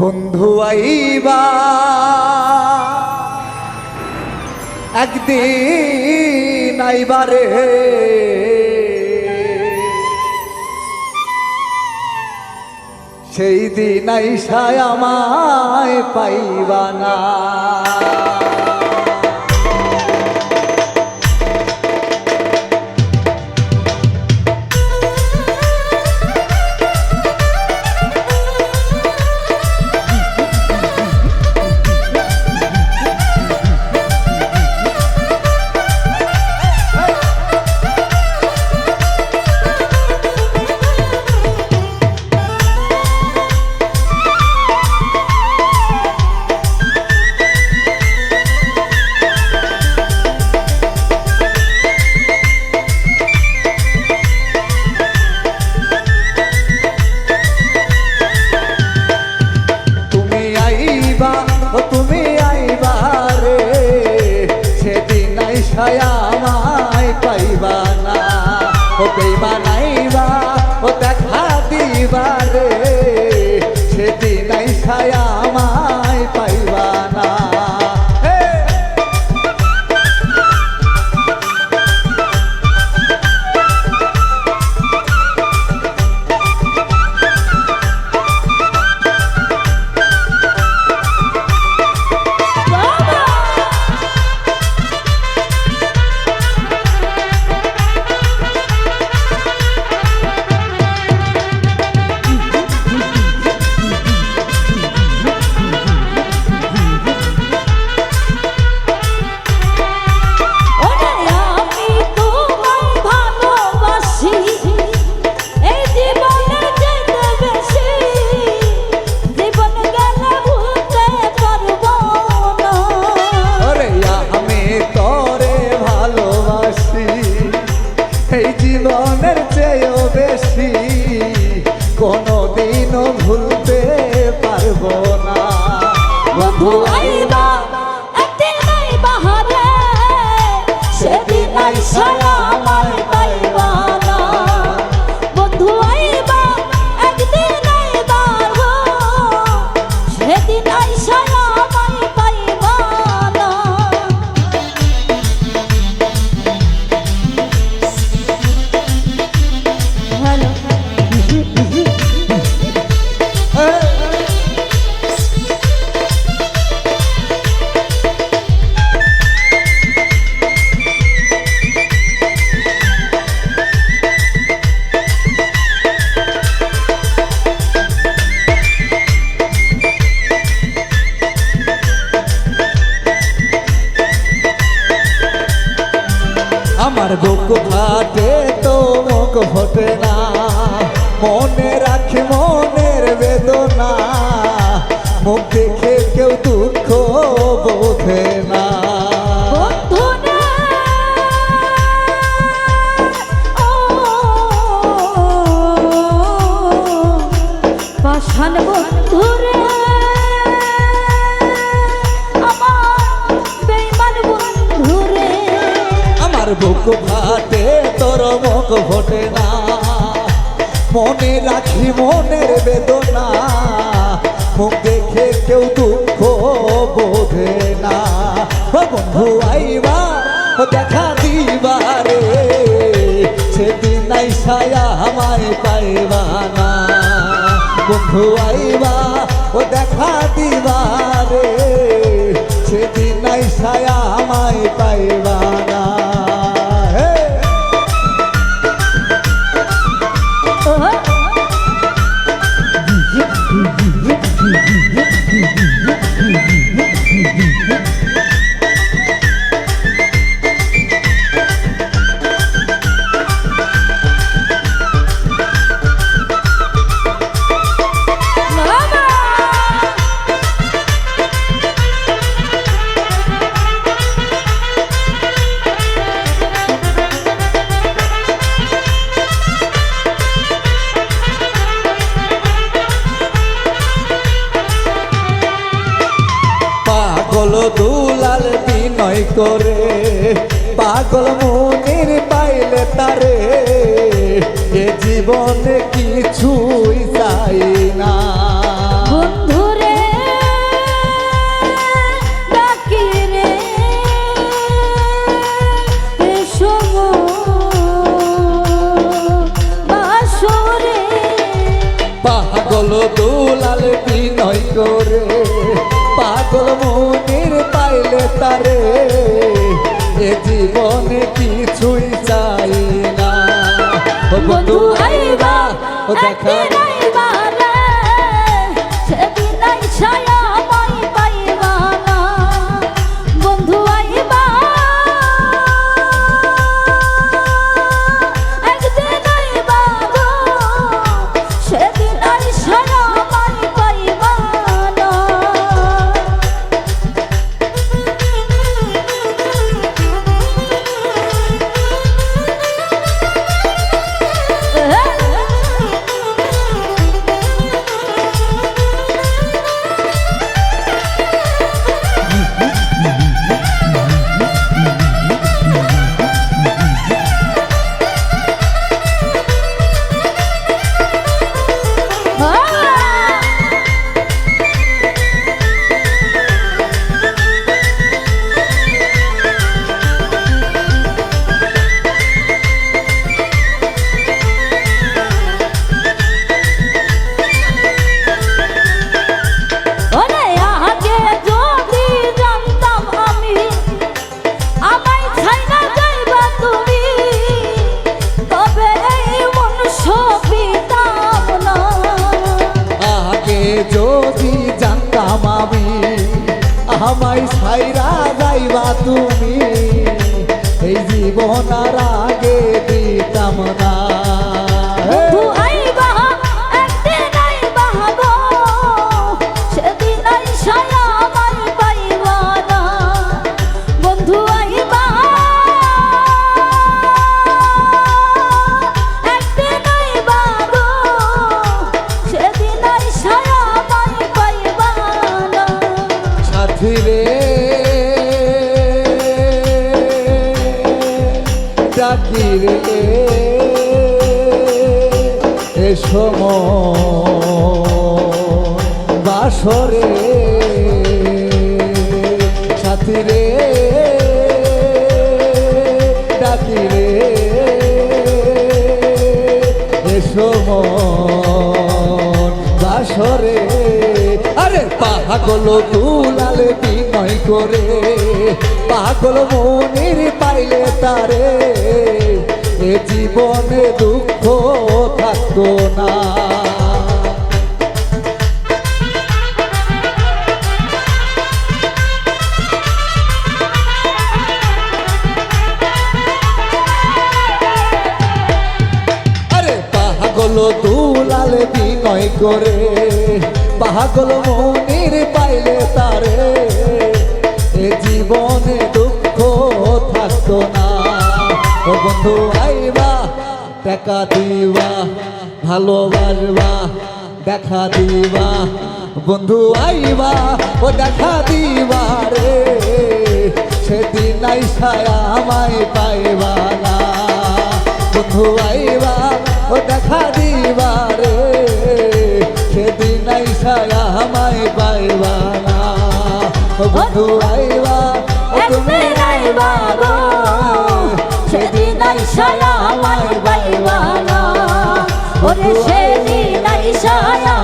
বন্ধু আইবা। একদিন আইবারে সেই দিন আইসায় আমায় পাইবা না। ও বেইবা নাইবা ও দেখা দিবা। মনে রাখি মনের বেদনা। মুখ দেখে কেউ দুঃখ বোধে না। আমার বুক ফাটে তোর মুখ ফোটে না। মনে রাখি মনের বেদনা। মুখ দেখে কেউ দুঃখ বোধে না। বন্ধু আইবা দেখা দিবা রে সেদিন নাই ছায়া আমায় পাইবা না। বন্ধু আইবা ও দেখা দিবা রে সেদিন নাই ছায়া আমায় পাইবা করে। পাগল মনির পাইলে তারে। এ জীবনে কিছুই চাই না। পাগল দুলাল বিনয় করে। পাগল মনির পাইলে তারে। এ জীবনে কিছুই চাই না। বন্ধু আইবা দেখা আমায় ছাইরা যাইবা তুমি। এই জীবন আর ডাকি রে এ সময় বাসরে সাথী রে ডাকি রে এ সময় বাসরে। আরে পাগল দুলালে বিনয় করে পাগল মনির পাইলে তারে, এ জীবনে দুঃখ থাকতো না। পাগল দুলাল বিনয় করে, পাগল মনির পাইলে তারে, এ জীবনে থাকতো না ও বন্ধু আইবা টাকা দিবা ভালোবাসবা দেখা দিবা। বন্ধু আইবা ও দেখা দিবা রে। সেদিন আইসায় আমায় পাইবা না। বন্ধু আইবা ও দেখা দিবা রে। সেদিন আইসায় আমায় পাইবা না। ও বন্ধু আইবা ও তুমি একদিন আইবা গো সেদিন বাইওয়ালা ওরে সেদিন আইসায় আমায়